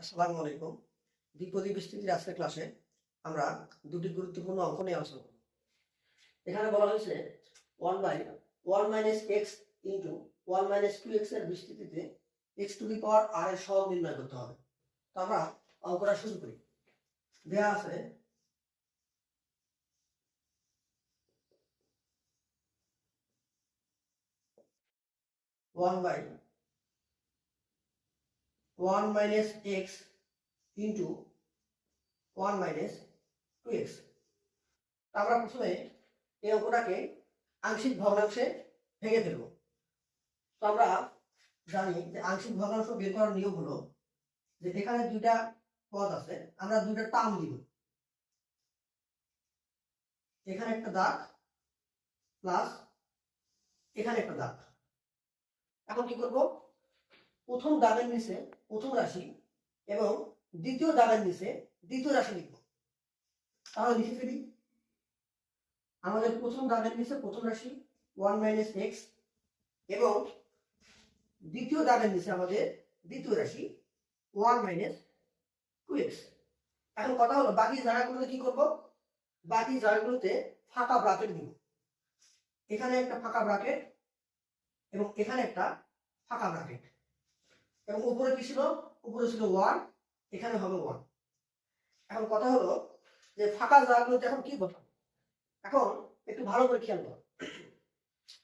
আসসালামু আলাইকুম। দ্বিপদী বিস্তৃতির আজকের ক্লাসে আমরা দুটি গুরুত্বপূর্ণ অঙ্ক নিয়ে আলোচনা করব। এখানে বলা হয়েছে one by one minus x into one minus two এক্সের বিস্তৃতিতে এক্স টু দি পাওয়ার আর এর সহগ নির্ণয় করতে হবে। তো আমরা অঙ্কটা শুরু করি। দেয়া আছে one by one minus x into one minus two x আমরা প্রথমে এই অঙ্কটাকে আংশিক ভগ্নাংশে ভেঙে ফেলব। তো আমরা জানি যে আংশিক ভগ্নাংশ বের করার নিয়ম হলো যে এখানে দুইটা পদ আছে, আমরা দুইটা টার্ম দিব। এখানে একটা দাগ প্লাস এখানে একটা দাগ। এখন কি করব? প্রথম দাগের নিচে প্রথম রাশি এবং দ্বিতীয় দাগের নিচে দ্বিতীয় রাশি লিখব। তাহলে লিখে ফেলি। আমাদের প্রথম দাগের নিচে প্রথম রাশি ওয়ান মাইনাস এক্স এবং দ্বিতীয় দাগের নিচে আমাদের দ্বিতীয় রাশি ওয়ান মাইনাস টু এক্স। এখন কথা হলো, বাকি জায়গাগুলোতে কি করব? বাকি জায়গাগুলোতে ফাঁকা ব্রাকেট দিব। এখানে একটা ফাঁকা ব্রাকেট এবং এখানে একটা ফাঁকা ব্রাকেট এবং উপরে কি ছিল? উপরে ছিল ওয়ান এখানে হবে ওয়ান এখন কথা হলো যে ফাঁকা জায়গাগুলোতে এখন কি বসাবো এখন একটু ভালো করে খেয়াল করো।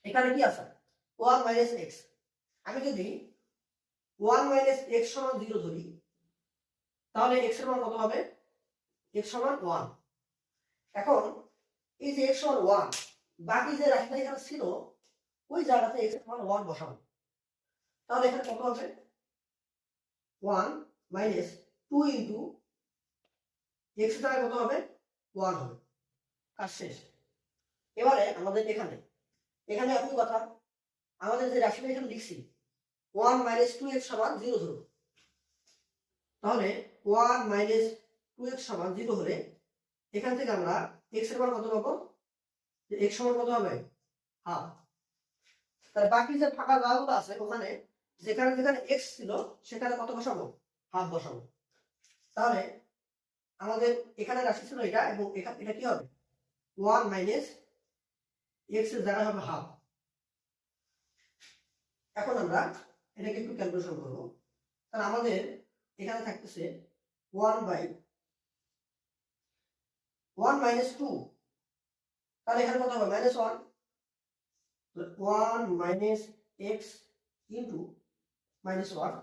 এখানে কি আছে? ওয়ান মাইনাস এক্স আমি যদি ওয়ান মাইনাস এক্স সমান জিরো ধরি, তাহলে এক্সের মান কত হবে? এক্স সমান ওয়ান এখন এই যে এক্স সমান ওয়ান বাকি যে রাশিটা এখানে ছিল, ওই জায়গাতে এক্সের মান ওয়ান বসাবো। তাহলে এখানে কত হবে? One minus two into x দ্বারা কত হবে? ওয়ান হবে। কাজ শেষ। এবারে আমাদের এখানে এখানে একই কথা, আমাদের যে রাশিটা এখানে লিখছি, ওয়ান মাইনাস টু এক্স সমান জিরো ধরুন তাহলে ওয়ান মাইনাস টু এক্স সমান জিরো হলে এখান থেকে আমরা এক্সের মান কত পাবো? এক্স সমান কত হবে? হাফ। তাহলে বাকি যে ফাঁকা জায়গাগুলো আছে, ওখানে যেখানে যেখানে এক্স ছিল, সেখানে কত বসাবো? হাফ বসাবো। তাহলে আমাদের এখানে রাশি ছিল এটা এবং এটা কি হবে? ওয়ান মাইনাস এক্সের জায়গায় হবে হাফ। এখন আমরা এটাকে একটু ক্যালকুলেশন করব। তাহলে আমাদের এখানে থাকতেছে one by, one minus two. তাহলে এখানে কত হবে? Minus one. One minus x into minus one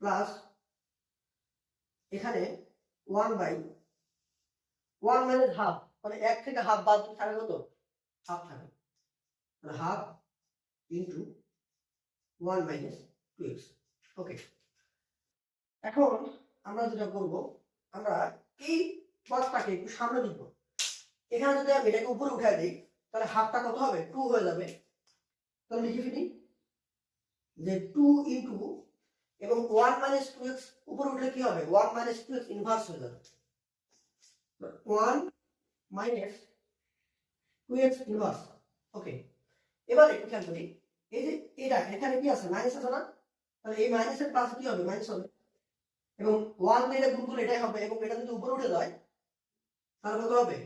plus এখানে one by one minus half মানে এক থেকে হাফ বাদ থাকে কত? হাফ থাকে। Half into one minus two x okay এখন আমরা যেটা করব, আমরা এই পথটাকে একটু সামনে দিব এখানে যদি আমি এটাকে উপরে উঠে দিই, তাহলে হাফটা কত হবে? টু হয়ে যাবে। তাহলে লিখে ফেলি। যে টু ইন্টু এবং ওয়ান মাইনাস টু এক্স উপরে উঠলে কি হবে? One minus two x inverse হয়ে যাবে। One minus two x inverse okay এবার একটু খেয়াল করি। এই যে এটা, এখানে কি আছে? মাইনাস আছে না? তাহলে এই মাইনাসের পাশে কি হবে? মাইনাস হবে। এবং ওয়ান দিয়ে গুণ করলে এটাই হবে। এবং এটা যদি উপরে উঠে যায়, তাহলে কত হবে?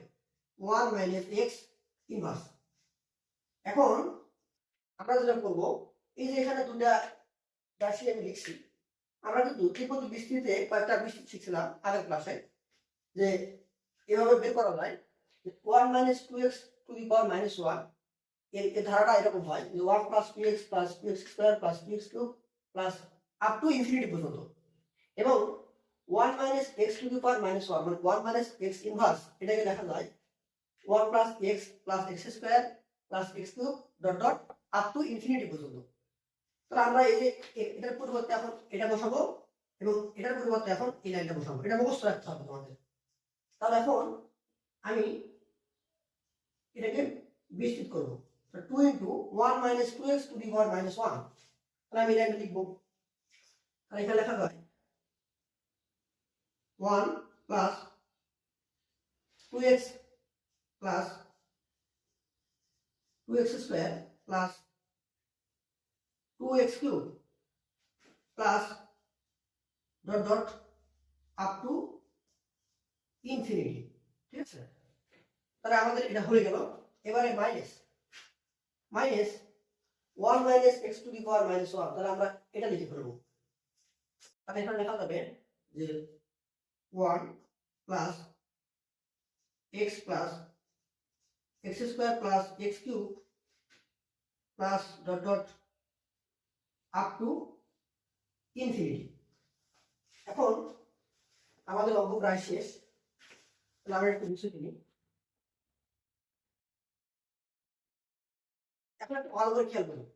ওয়ান মাইনাস এক্স ইনভার্স এখন আমরা যেটা করব এই যে এখানে দুটা রাশি আমি লিখছি, আমরা কিন্তু ত্রিপতি বৃষ্টিতে কয়েকটা বৃষ্টি শিখছিলাম আগের ক্লাসে যে এভাবে বের করা যায় one minus two x to the power minus ওয়ানের এর ধারাটা এরকম হয় যে one plus two x plus two x square plus two x cube plus up to infinity পর্যন্ত। এবং one minus x to the power minus one মানে one minus x inverse এটাকে দেখা যায় one plus x plus x square plus x cube dot dot up to infinity পর্যন্ত। তাহলে আমরা এই যে এটার পরিবর্তে এখন এটা বসাবো এবং এটার পরিবর্তে এখন এই লাইনটা বসাবো। এটা মুখস্থ রাখতে হবে তোমাদের। তাহলে এখন আমি এটাকে বিস্তৃত করব। Two into one minus two x to the power minus one তাহলে আমি লাইনটা লিখব। তাহলে এখানে লেখা যায় one plus two x plus two x square plus two x cube plus dot dot up to infinity ঠিক আছে? তাহলে আমাদের এটা হয়ে গেল। এবারে minus minus one minus x to the power minus one তাহলে আমরা এটা লিখে ফেলব। তাহলে এখানে লেখা যাবে যে one plus x plus x square plus x cube plus dot dot up to infinity এখন আমাদের অঙ্ক প্রায় শেষ। আমরা একটু বিষয় কিনি। এখন একটু ভালো করে খেয়াল করুন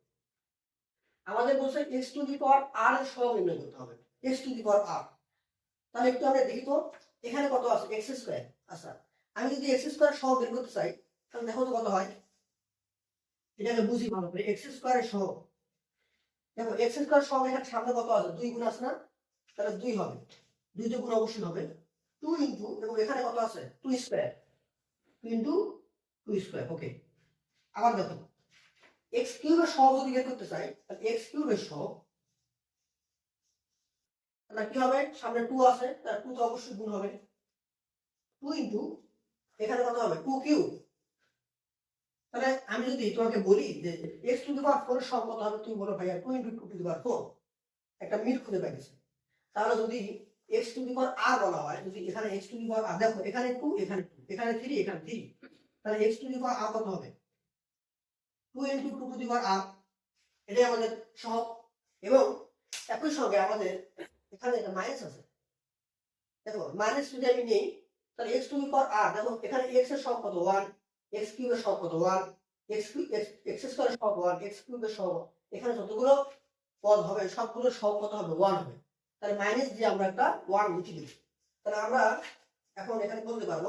আমাদের বলছে এক্স টু দি পাওয়ার আর এর সহগ নির্ণয় করতে হবে। X to the power r তাহলে একটু আমরা দেখি তো, এখানে কত আছে? এক্স স্কোয়ার আচ্ছা আমি যদি এক্স স্কোয়ার সহ বের করতে চাই, তাহলে দেখো তো কত হয়? এটাকে বুঝি ভালো করে। এক্স স্কোয়ারের সহ। দেখো এক্স স্কোয়ার সহ এখানে সামনে কত আছে? দুই গুণ আছে না? তাহলে দুই হবে। দুই তো গুণ অবশ্যই হবে। টু ইন্টু এবং এখানে কত আছে? Two square two into two square okay আবার দেখো এক্স কিউবের সহ যদি বের করতে চাই, তাহলে এক্স কিউবের সহ তাহলে কি হবে? সামনে টু আছে, তাহলে টু তো অবশ্যই গুণ হবে। টু ইন্টু এখানে কত হবে? টু কিউ তাহলে আমি যদি তোমাকে বলি যে x to the power four সব কত হবে, তুমি বলো ভাইয়া two into two to the power four একটা মিল খুঁজে পাইছে তাহলে যদি এক্স টু দি পাওয়ার আর বলা হয়, যদি এখানে এক্স টু দি পাওয়ার আর দেখো, এখানে টু এখানে টু এখানে থ্রি এখানে থ্রি তাহলে x to the power r কত হবে? Two into two to the power r এটাই আমাদের সহগ। এবং একই সঙ্গে আমাদের এখানে একটা মাইনাস আছে। দেখো মাইনাস যদি আমি নেই, তাহলে এক্স টু দি পাওয়ার আর দেখো, এখানে এক্সের সহগ কত? ওয়ান এক্স কিউবের সহগ কত ওয়ান এক্স এক্স স্কোয়ারের সহগ ওয়ান এক্স কিউবের সহগ এখানে যতগুলো পদ হবে সবগুলো সহগ কত হবে? ওয়ান হবে। তাহলে মাইনাস দিয়ে আমরা একটা ওয়ান লিখে দিই তাহলে আমরা এখন এখানে বলতে পারব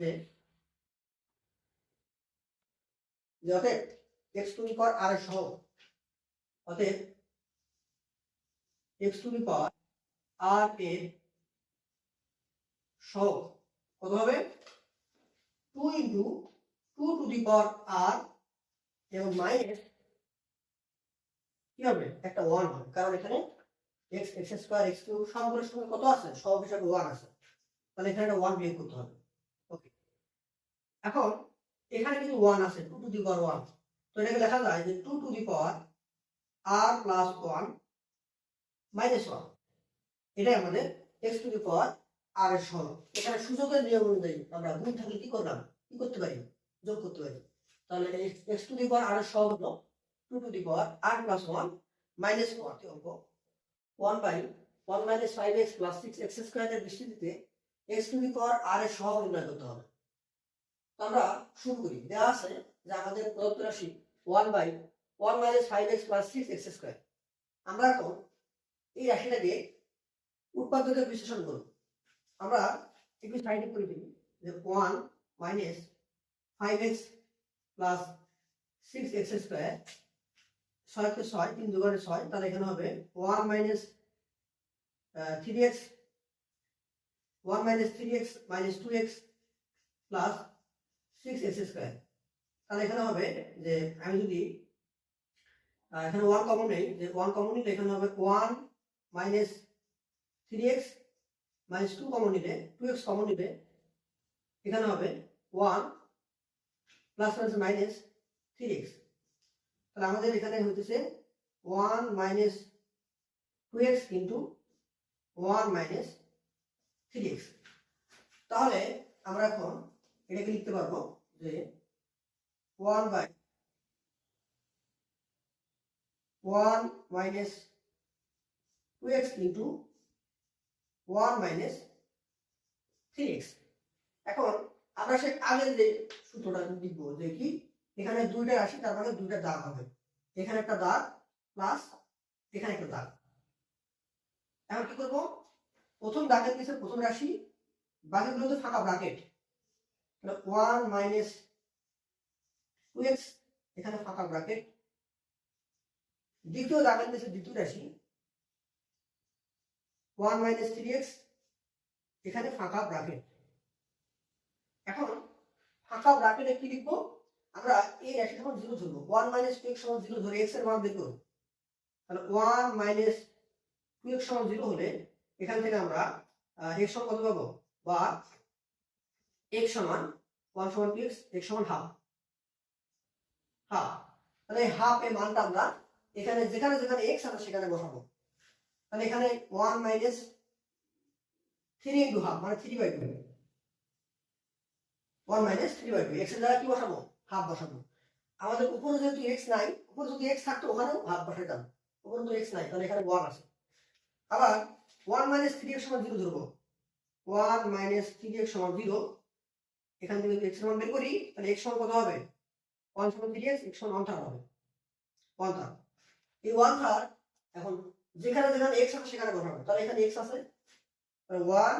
যে অতএব x to the power r সহগ। অতএব এক্স টু দি পাওয়ার আর এর সহগ কত হবে? Two into two to the power r এবং মাইনাস কি হবে? একটা ওয়ান হবে। কারণ এখানে x x square, x cube সবগুলোর সঙ্গে কত আছে? সব হিসাবে ওয়ান আছে। তাহলে এখানে একটা ওয়ান বিয়োগ করতে হবে। ওকে। এখন এখানে কিন্তু ওয়ান আছে, two to the power one. তো এটাকে লেখা যায় যে two to the power r plus one minus one. এটাই আমাদের এক্স টু দি পাওয়ার আর এর সহগ এখানে সূচকের নিয়ম অনুযায়ী আমরা গুণ থাকলে কি করলাম? কি করতে পারি? যোগ করতে পারি। তাহলে x to the power r সহগ হলো two to the power r plus one minus one অঙ্ক। One by one minus five x plus six x স্কোয়ারের দৃষ্টিতে এক্স টু দি পাওয়ার আর এর সহগ নির্ণয় করতে হবে। আমরা শুরু করি। দেওয়া আছে যে আমাদের প্রদত্ত রাশি one by one minus five x plus six x square আমরা এখন এই রাশিটাকে উৎপাদকে বিশ্লেষণ করব। আমরা একটু সাইডে করে দিই যে one minus five x plus six x square ছয়কে ছয়, তিন দুবারে ছয় তাহলে এখানে হবে one minus three x, one minus three x minus two x plus six x square. তাহলে এখানে হবে যে আমি যদি এখানে ওয়ান কমন নেই, যে ওয়ান কমন নিলে এখানে হবে one minus three x minus two common নিলে টু এক্স কমন নিলে, এখানে হবে one plus minus minus three x তাহলে আমাদের এখানে হইতেছে one minus two x into one minus three x তাহলে আমরা এখন এটাকে লিখতে পারব যে one by one minus two x into one minus three x এখন আমরা সে আগের যে সূত্রটা লিখব, যে কি? এখানে দুইটা রাশি, তার মানে দুইটা দাগ হবে। এখানে একটা দাগ প্লাস এখানে একটা দাগ। এখন কি করব? প্রথম দাগের নিচে প্রথম রাশি বাকিগুলোতে ফাঁকা bracket one minus two x এখানে ফাঁকা ব্রাকেট দ্বিতীয় দাগের নিচে দ্বিতীয় রাশি ওয়ান মাইনাস থ্রি এক্স এখানে ফাঁকা ব্রাকেট এখন ফাঁকা ব্রাকেটে কি লিখব? আমরা এই রাশি সমান জিরো ধরবো। ওয়ান মাইনাস টু এক্স সমান জিরো ধরে এক্সের মান বের করব। তাহলে ওয়ান মাইনাস টু এক্স সমান জিরো হলে এখান থেকে আমরা এক্স সমান কত পাবো? বা এক্স সমান ওয়ান সমান টু এক্স এক্স সমান হাফ হাফ তাহলে হাফ এর মানটা আমরা এখানে, যেখানে যেখানে এক্স আছে সেখানে বসাবো। তাহলে এখানে one minus three into half মানে three by two one minus three by two এক্সের জায়গায় কি বসাবো? হাফ বসাবো। আমাদের উপরে যেহেতু এক্স নাই, উপরে যদি এক্স থাকতো, ওখানেও হাফ বসাইতাম উপরে তো এক্স নাই, তাহলে এখানে ওয়ান আছে। আবার ওয়ান মাইনাস থ্রি এক্স সমান জিরো ধরবো। ওয়ান মাইনাস থ্রি এক্স সমান জিরো এখান থেকে যদি এক্স সমান বের করি, তাহলে এক্স সমান কত হবে? ওয়ান সমান থ্রি এক্স এক্স সমান ওয়ান থার্ড হবে। ওয়ান থার্ড এই ওয়ান থার্ড এখন যেখানে যেখানে এক্স আছে, সেখানে বসাবো। তাহলে এখানে এক্স আছে। One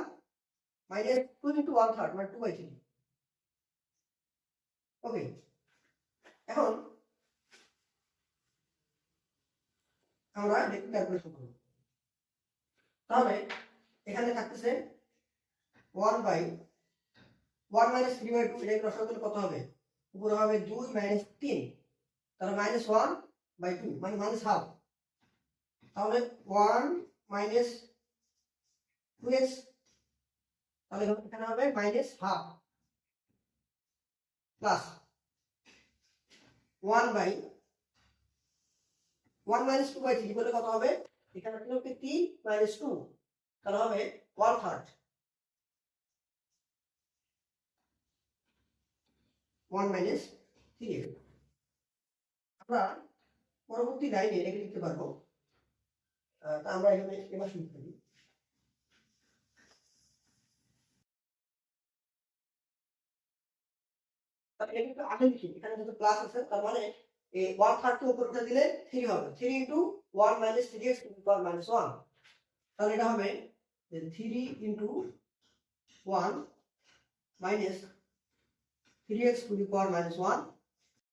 minus two into one third মানে টু বাই থ্রি ওকে। এখন আমরা দেখতে ক্যালকুলেশন করব। তাহলে এখানে থাকতেছে one by one minus three by two এটা রসগোল্লা করলে কত হবে? উপরে হবে দুই মাইনাস তিন। তাহলে মাইনাস ওয়ান বাই টু মানে মাইনাস হাফ তাহলে ওয়ান মাইনাস টু এক্স তাহলে এখানে হবে minus half plus one by one minus two by three বলে কত হবে? এখানে হবে? তিন মাইনাস টু তাহলে হবে one third one minus three আমরা পরবর্তী লাইনে রেখে লিখতে পারব। তা আমরা এখানে এবার শুরু করি। তাহলে এটা একটু আগে লিখি এখানে যেহেতু প্লাস আছে, তার মানে এই ওয়ান থার্ড কে উপর উঠে দিলে থ্রি হবে। Three into one minus three x to power minus one তাহলে এটা হবে three into one minus three x to the power minus one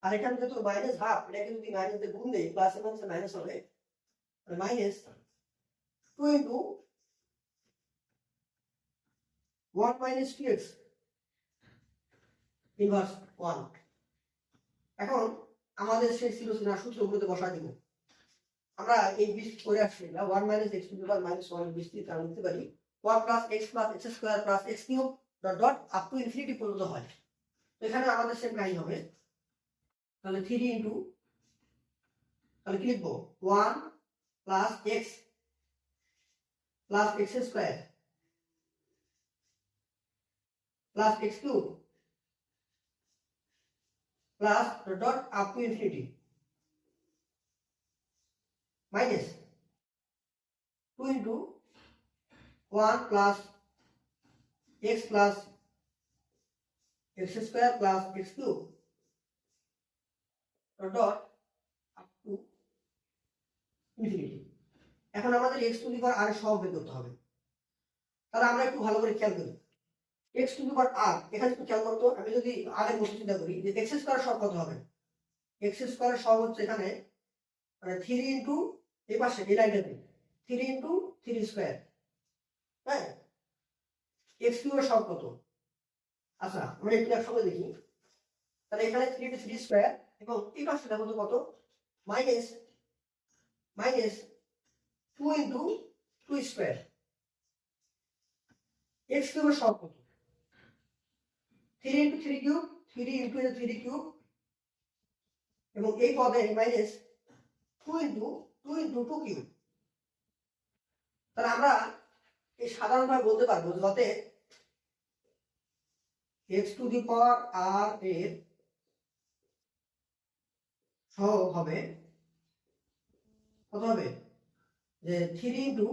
আর এখানে যেহেতু মাইনাস হাফ এটাকে যদি মাইনাস দিয়ে গুণ দেয় প্লাস মাইনাস মাইনাস হবে। Minus two into one minus two x inverse one এখন আমাদের সেই ছিল না সূত্রগুলোতে বসা দিব। আমরা এই বিশ করে আসছি না one minus x to power minus one বিস্তৃত আমরা নিতে পারি one plus x plus x square plus x cube dot dot up to infinity পর্যন্ত হয়। এখানে আমাদের সেম কাহিনী হবে। তাহলে থ্রি ইন্টু তাহলে কি লিখব? One plus x plus x square plus x cube plus the dot up to infinity minus 2 into 1 plus x plus x square plus x cube the dot up to infinity এখন আমাদের x two the পাওয়ার এর সহগ বের করতে হবে তাহলে আমরা একটু ভালো করে খেয়াল করি এক্স টু দি পাওয়ার আর এখানে একটু খেয়াল করতো আমি যদি আগের মতো চিন্তা করি, যে এক্স স্কোয়ার সব কত হবে? এক্স স্কোয়ার সব হচ্ছে এখানে মানে থ্রি ইন্টু এই পাশে, এই লাইনটাতে থ্রি ইন্টু থ্রি স্কোয়ার হ্যাঁ? এক্স কিউবের সব কত? আচ্ছা আমরা একটু একসঙ্গে দেখি। তাহলে এখানে থ্রি ইন্টু থ্রি স্কোয়ার এবং এই পাশে দেখো তো কত? Minus minus two into two square x কিউবের সব কত? Three into three cube three into three cube এবং এই পদে minus two into two into two cube তাহলে আমরা এই সাধারণভাবে বলতে পারব যাতে এক্স টু দি পাওয়ার আর এর সহগ হবে, কত হবে? যে three into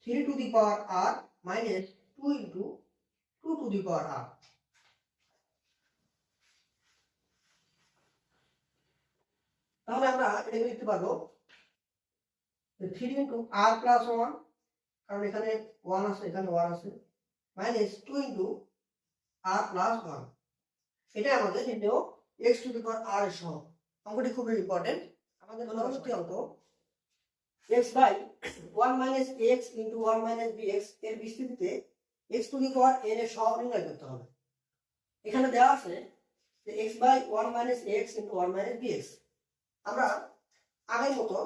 three to the power r minus two into two to the power r তাহলে আমরা এটা লিখতে পারব three into r plus one কারণ এখানে ওয়ান আছে, এখানে ওয়ান আছে minus two into r plus one এটা আমাদের নির্ণয় x to the power r সহ অঙ্কটি খুবই ইম্পর্টেন্ট আমাদের পরবর্তী অঙ্ক। X by one minus x into one minus b এক্সের বিস্তৃতিতে x to the power n এর সহগ নির্ণয় করতে হবে। এখানে দেওয়া আছে যে x by one minus x into one minus b x. আমরা আগের মতো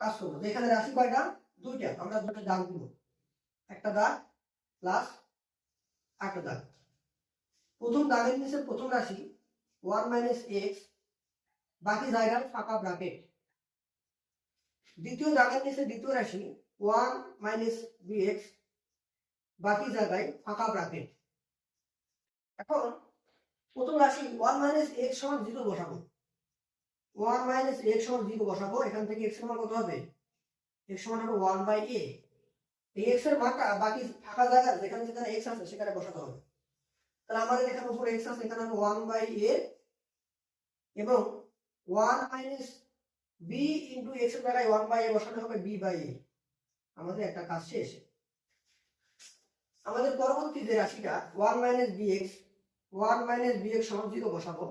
কাজ করব। এখানে রাশি কয়টা? দুইটা। আমরা দুটো দাগ দিব। একটা দাগ প্লাস একটা দাগ। প্রথম দাগের নিচে প্রথম রাশি ওয়ান মাইনাস এক্স, বাকি জায়গায় ফাঁকা ব্র্যাকেট। দ্বিতীয় দাগের নিচে দ্বিতীয় রাশি ওয়ান মাইনাস বি এক্স বাকি জায়গায় ফাঁকা ব্র্যাকেট এখন প্রথম রাশি ওয়ান মাইনাস এক্স সমান জিরো বসাবো। ওয়ান মাইনাস এক্স সমান জিরো বসাবো, এখান থেকে এক্স সমান কত হবে? এক্স সমান হবে ওয়ান বাই এ এই এক্সের মানটা বাকি ফাঁকা জায়গা যেখানে যেখানে এক্স আছে সেখানে বসাতে হবে। তাহলে আমাদের এখানে উপরে এক্স আছে, এখানে হবে ওয়ান বাই এ এবং ওয়ান মাইনাস বি ইন্টু এক্সের জায়গায় ওয়ান বাই এ বসাতে হবে বি বাই এ আমাদের একটা কাজ শেষ। আমাদের পরবর্তী যে রাশিটা one minus b x one minus b x সমান জিরো বসাবো।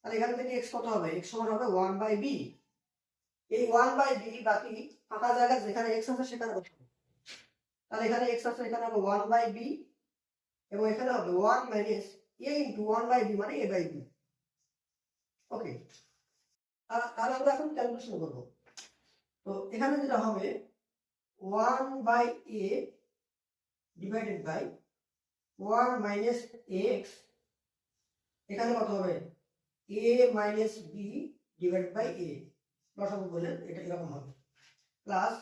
তাহলে এখান থেকে এক্স কত হবে? এক্স সমান হবে ওয়ান বাই বি এই ওয়ান বাই বি বাকি ফাঁকা জায়গা যেখানে এক্স আছে সেখানে বসাবো। তাহলে এখানে এক্স আছে, এখানে হবে ওয়ান বাই বি এবং এখানে হবে one minus a into one by b মানে এ বাই বি ওকে তাহলে আমরা এখন ক্যালকুলেশন করব। তো এখানে যেটা হবে one by a divided by one minus x এখানে কত হবে? A minus b divide by a বসাবো বলে এটা এরকম হবে। Plus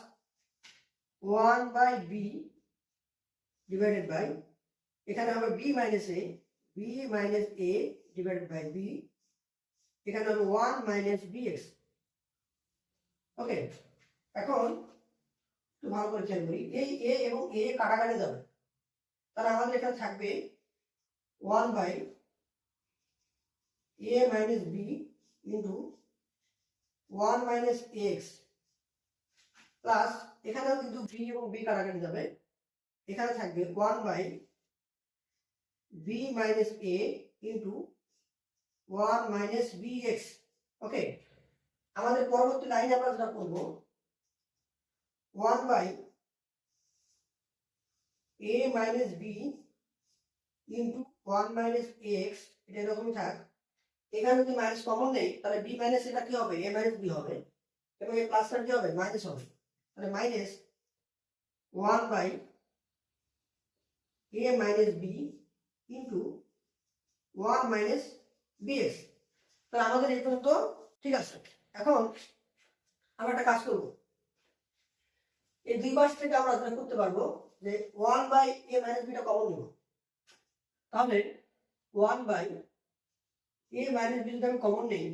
one by b divided by এখানে হবে b minus a b minus a divided by b এখানে হবে one minus b x okay এখন একটু ভালো করে খেয়াল করি। এই এ এবং এ কাটাকাটি যাবে। তাহলে আমাদের এখানে থাকবে one by a minus b into one minus x plus এখানেও কিন্তু বি এবং বি কাটাকাটি যাবে। এখানে থাকবে one by b minus a into one minus b x okay আমাদের পরবর্তী লাইনে আমরা যেটা করব one by a minus b into one minus x, এটা এরকমই থাক। এখানে যদি মাইনাস কমন নেই, তাহলে বি মাইনাস এটা কি হবে? এ মাইনাস বি হবে। এবং এই প্লাসটা কি হবে? মাইনাস হবে। তাহলে minus one by a minus b into one minus b x. তাহলে আমাদের এই পর্যন্ত ঠিক আছে। এখন আমরা একটা কাজ করব। এই দুই পাশ থেকে আমরা যেটা করতে পারব যে ওয়ান বাই এ মাইনাস বিটা কমন নেব। তাহলে one by a minus b যদি আমি কমন নেই,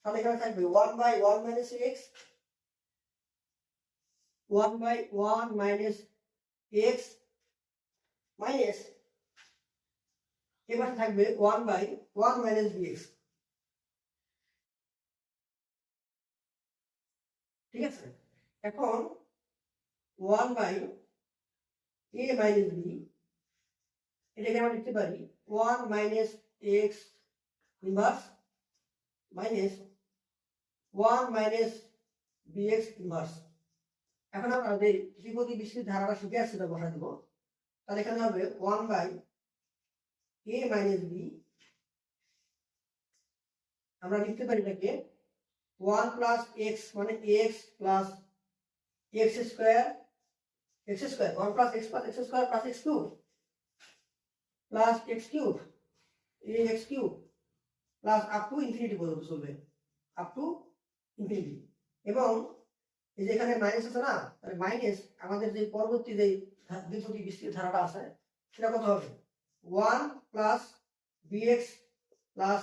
তাহলে এখানে থাকবে one by one minus x one by one minus x minus এবার থাকবে one by one minus b x ঠিক আছে? এখন one by a minus b, এটাকে আমরা লিখতে পারি one minus x inverse minus one minus b x inverse. এখন আমরা যে ত্রিপদী বৃষ্টির ধারাটা শিখে আসছে বসা দেবো। তাহলে এখানে হবে one by a minus b. আমরা লিখতে পারি এটাকে ওয়ান প্লাস এক্স মানে x plus x square x square one plus x plus x square plus x cube plus x cube এই x cube plus up to infinity পর্যন্ত চলবে। Up to infinity এবং এই যে এখানে মাইনাস আছে না, তাহলে মাইনাস আমাদের যে পরবর্তী যে দ্বিতীয় বৃষ্টির ধারাটা আছে, সেটা কত হবে? One plus b x plus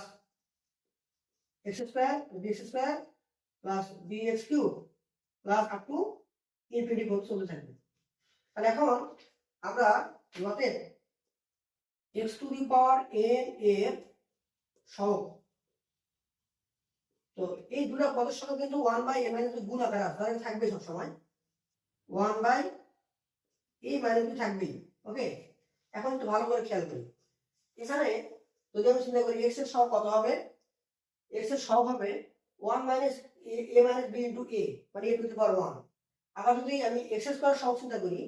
x square b x square plus b x cube plus up to infinity পর্যন্ত চলতে থাকবে। তাহলে এখন আমরা লতের x to the power n এর সহগ। তো এই দুটো পদের সঙ্গে কিন্তু ওয়ান বাই এ মাইনাস গুণ আকার আছে তাহলে থাকবে সবসময় ওয়ান বাই এ মাইনাস থাকবেই ওকে এখন একটু ভালো করে খেয়াল করি। এখানে যদি আমি চিন্তা করি এক্সের সহগ কত হবে? এক্সের সহগ হবে one minus a minus b into a মানে a to the power one আবার যদি আমি এক্স স্কোয়ার সহগ চিন্তা করি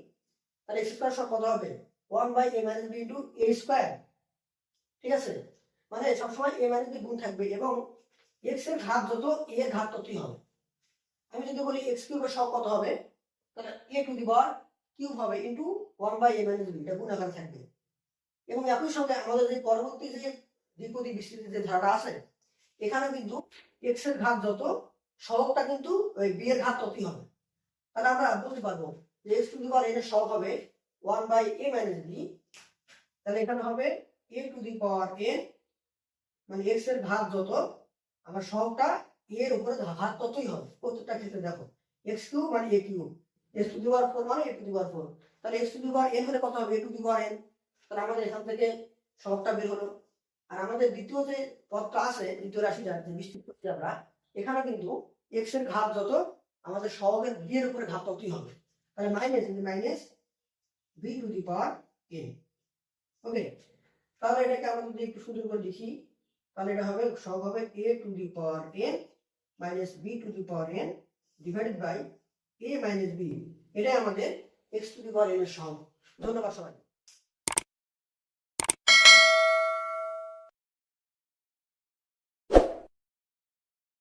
তাহলে এক্স স্কোয়ার সব কত হবে? One by a minus b into a square ঠিক আছে? মানে সবসময় এ মাইনাস বি গুণ থাকবে এবং এক্সের ঘাত যত এ এর ঘাত ততই হবে। আমি যদি বলি এক্স কিউবের সব কত হবে? তাহলে a to the power cube হবে into one by a minus b এটা গুণাকার থাকবে। এবং একই সঙ্গে আমাদের যে পরবর্তী যে দ্বিপদী বিস্তৃতি যে ধারাটা আছে, এখানে কিন্তু এক্সের ঘাত যত, সহগটা কিন্তু ওই বি এর ঘাত ততই হবে। তাহলে আমরা বলতে পারব x to the power n এর সহগ হবে one by a minus b তাহলে এখানে হবে a to the power n মানে এক্সের ঘাত যত, আমার সহগটা এর উপরে ঘাত ততই হবে। প্রত্যেকটা ক্ষেত্রে দেখো এক্স কিউ মানে a cube x to the power four মানে a to the power four তাহলে x to the power n হলে কত হবে? A to the power N তাহলে আমাদের এখান থেকে সহগটা বের হলো। আর আমাদের দ্বিতীয় যে পদটা আছে, দ্বিতীয় রাশি যা বিস্তৃত করছি আমরা, এখানে কিন্তু এক্সের ঘাত যত, আমাদের সহগের বি এর উপরে ঘাত ততই হবে। তাহলে minus into minus b to the power n okay তাহলে এটাকে আমরা যদি একটু সুন্দর করে লিখি তাহলে এটা হবে সব হবে a to the power n minus b to the power n divided by a minus b এটাই আমাদের x to the power n এর সহগ। ধন্যবাদ সবাই